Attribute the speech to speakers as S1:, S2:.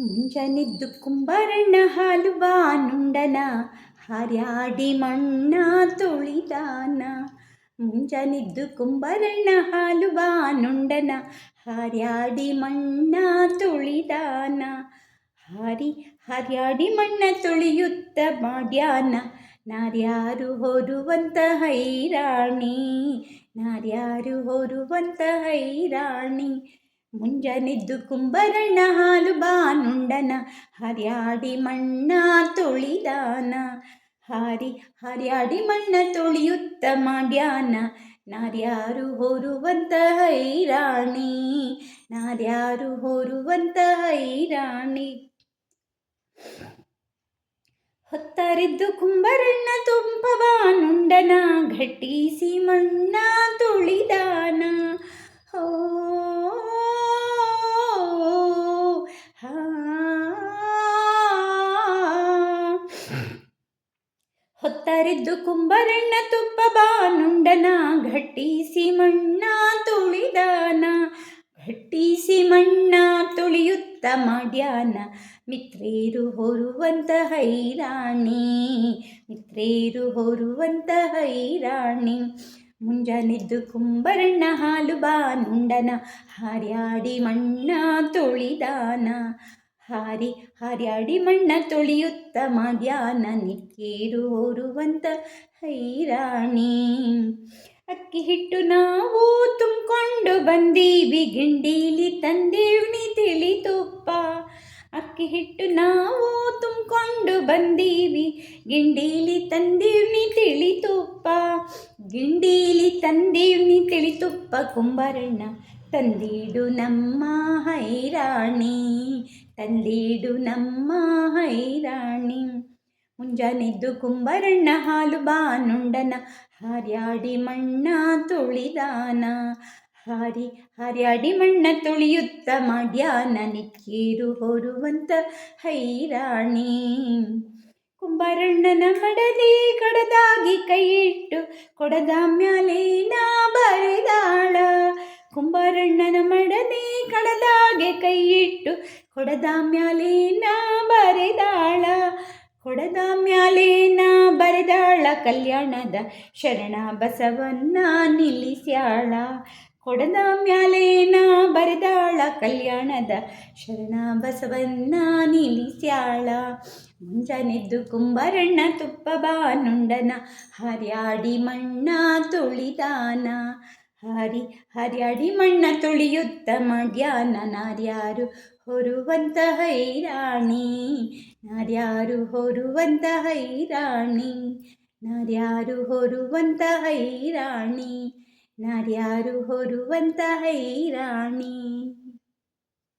S1: ಮುಂಜಾನೆದ್ದು ಕುಂಬಾರಣ್ಣ ಹಾಲು ಬಾನುಂಡನ ಹಾರ್ಯಾಡಿ ಮಣ್ಣ ತುಳಿದಾನ. ಮುಂಜಾನೆದ್ದು ಕುಂಬಾರಣ್ಣ ಹಾಲು ಬಾನುಂಡನ ಹಾರ್ಯಾಡಿ ಮಣ್ಣ ತುಳಿದಾನ. ಹಾರಿ, ಹಾರ್ಯಾಡಿ ಮಣ್ಣ ತುಳಿಯುತ್ತ ಮಾಡ್ಯಾನ. ನಾರ್ಯಾರು ಹೊರುವಂತ ಹೈರಾಣಿ, ನಾರ್ಯಾರು ಹೊರುವಂತ ಹೈರಾಣಿ. ಮುಂಜಾನೆದ್ದು ಕುಂಬರಣ್ಣ ಹಾಲು ಬಾನುಂಡನ, ಹರಿಯಾಡಿ ಮಣ್ಣ ತೊಳಿದಾನ. ಹಾರಿ, ಹರಿಯಾಡಿ ಮಣ್ಣ ತೊಳಿಯುತ್ತ ಮಾಡ್ಯಾನ. ನಾರ್ಯಾರು ಹೊರುವಂತ ಹೈರಾಣಿ, ನಾರ್ಯಾರು ಹೊರುವಂತ ಹೈರಾಣಿ. ಹೊತ್ತರಿದ್ದು ಕುಂಬರಣ್ಣ ತುಂಬವಾನುಂಡನ ಘಟ್ಟಿಸಿ ಮಣ್ಣ ಹೊತ್ತರಿದ್ದು ಕುಂಬರಣ್ಣ ತುಪ್ಪ ಬಾನುಂಡನ, ಘಟ್ಟಿಸಿ ಮಣ್ಣ ತುಳಿದಾನ, ಘಟ್ಟಿಸಿ ಮಣ್ಣ ತುಳಿಯುತ್ತ ಮಾಡ್ಯಾನ. ಮಿತ್ರೇರು ಹೊರುವಂತ ಹೈರಾಣಿ, ಮಿತ್ರೇರು ಹೊರುವಂತ ಹೈರಾಣಿ. ಮುಂಜಾನಿದ್ದು ಕುಂಬರಣ್ಣ ಹಾಲು ಬಾನುಂಡನ, ಹಾರ್ಯಾಡಿ ಮಣ್ಣ ತುಳಿದಾನ. ಹಾರಿ ಹಾರ್ಯಾಡಿ ಮಣ್ಣ ತೊಳೆಯುತ್ತ ಮಾಡ್ಯಾನ ನಿಕ್ಕೇರು ಹೊರುವಂತ ಹೈರಾಣಿ. ಅಕ್ಕಿ ಹಿಟ್ಟು ನಾವು ತುಂಬಿಕೊಂಡು ಬಂದೀವಿ, ಗಿಂಡೀಲಿ ತಂದೇವ್ನಿ ತಿಳಿ ತುಪ್ಪ. ಅಕ್ಕಿ ಹಿಟ್ಟು ನಾವು ತುಂಬಿಕೊಂಡು ಬಂದೀವಿ, ಗಿಂಡೀಲಿ ತಂದೀವ್ನಿ ತಿಳಿ ತುಪ್ಪ. ಗಿಂಡೀಲಿ ತಂದೀವ್ನಿ ತಿಳಿ ತುಪ್ಪ, ಕುಂಬರಣ್ಣ ತಂದೀಡು ನಮ್ಮ ಹೈರಾಣಿ, ತಂದೀಡು ನಮ್ಮ ಹೈರಾಣಿ. ಮುಂಜಾನೆದ್ದು ಕುಂಬರಣ್ಣ, ಹಾಲು ಬಾನುಂಡನ ಹಾರ್ಯಾಡಿ ಮಣ್ಣ ತುಳಿದಾನ. ಹಾರಿ, ಹಾರ್ಯಾಡಿ ಮಣ್ಣ ತುಳಿಯುತ್ತ ಮಾಡ್ಯಾನ, ನಿಕ್ಕೀರು ಹೊರುವಂತ ಹೈರಾಣಿ. ಕುಂಬರಣ್ಣನ ಮಡದಿ ಕಡದಾಗಿ ಕೈಯಿಟ್ಟು, ಕೊಡದ ಮ್ಯಾಲೆ ನಾ ಕುಂಬಾರಣ್ಣನ ಮಡನೆ ಕಡಲಾಗೆ ಕೈಯಿಟ್ಟು ಕೊಡದ ಮ್ಯಾಲೆ ನಾ ಬರೆದಾಳ ಕೊಡದ ಮ್ಯಾಲೆ ನಾ ಬರೆದಾಳ, ಕಲ್ಯಾಣದ ಶರಣ ಬಸವನ್ನ ನಿಲ್ಲಿಸ್ಯಾಳ ಕೊಡದ ಮ್ಯಾಲೆ ನಾ ಬರೆದಾಳ, ಕಲ್ಯಾಣದ ಶರಣ ಬಸವನ್ನ ನಿಲ್ಲಿಸ್ಯಾಳ. ಮುಂಜಾನೆದ್ದು ಕುಂಬರಣ್ಣ ತುಪ್ಪ ಬಾನುಂಡನ ಹರ್ಯಾಡಿ ಮಣ್ಣ ತುಳಿದಾನ ಹಾರಿ ಹರ್ಯಾಡಿ ಮಣ್ಣ ತುಳಿಯುತ್ತ ಮಡ್ಯಾನ ನಾರ್ಯಾರು ಹೊರುವಂತ ಹೈರಾಣಿ. ನಾರ್ಯಾರು ಹೊರುವಂತ ಹೈರಾಣಿ. ನಾರ್ಯಾರು ಹೊರುವಂತ ಹೈರಾಣಿ. ನಾರ್ಯಾರು ಹೊರುವಂತ ಹೈರಾಣಿ.